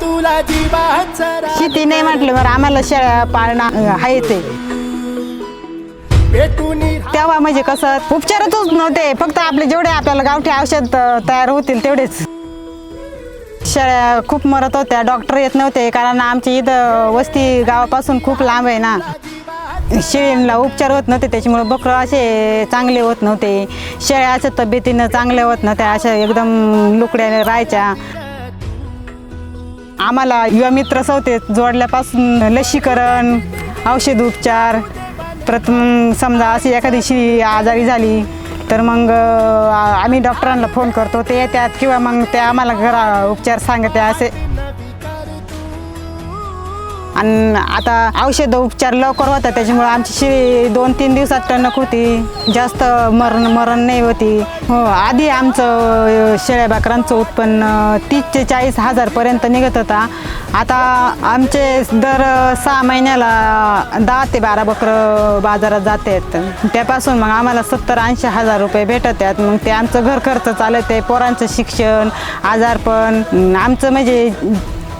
तुला जीवाचा शेती नाही म्हटलं बरं आम्हाला शेळ्या पाळणं आहे भेटून तेव्हा म्हणजे कसं उपचारच नव्हते फक्त आपले जेवढे आपल्याला गावठी औषध तयार होतील तेवढेच. शेळ्या खूप मरत होत्या डॉक्टर येत नव्हते कारण आमची इथं वस्ती गावापासून खूप लांब आहे ना. शेळींना उपचार होत नव्हते त्याच्यामुळे बकरं असे चांगले होत नव्हते. शेळ्या अशा तब्येतीनं चांगल्या होत नव्हत्या अशा एकदम लुकड्या राहायच्या. आम्हाला युवा मित्र संस्थेत जोडल्यापासून लसीकरण औषध उपचार प्रथम समजा अशी एखादी शिळी आजारी झाली तर मग आम्ही डॉक्टरांना फोन करतो ते येतात किंवा मग ते आम्हाला घरा उपचार सांगते असे आणि आता औषध उपचार लवकर होता त्याच्यामुळे आमची शिळी दोन तीन दिवसात टणक होती. जास्त मरण मरण नाही होती. हो आधी आमचं शेळ्या बकरांचं उत्पन्न तीस ते चाळीस हजारपर्यंत निघत होता. आता आमचे दर सहा महिन्याला दहा ते बारा बकरं बाजारात जात आहेत त्यापासून मग आम्हाला सत्तर ऐंशी हजार रुपये भेटत आहेत मग ते आमचं घर खर्च चालत आहे पोरांचं शिक्षण आजारपण आमचं म्हणजे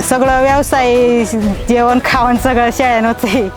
सगळं व्यवसाय जेवण खावण सगळं शेळ्यानंच आहे.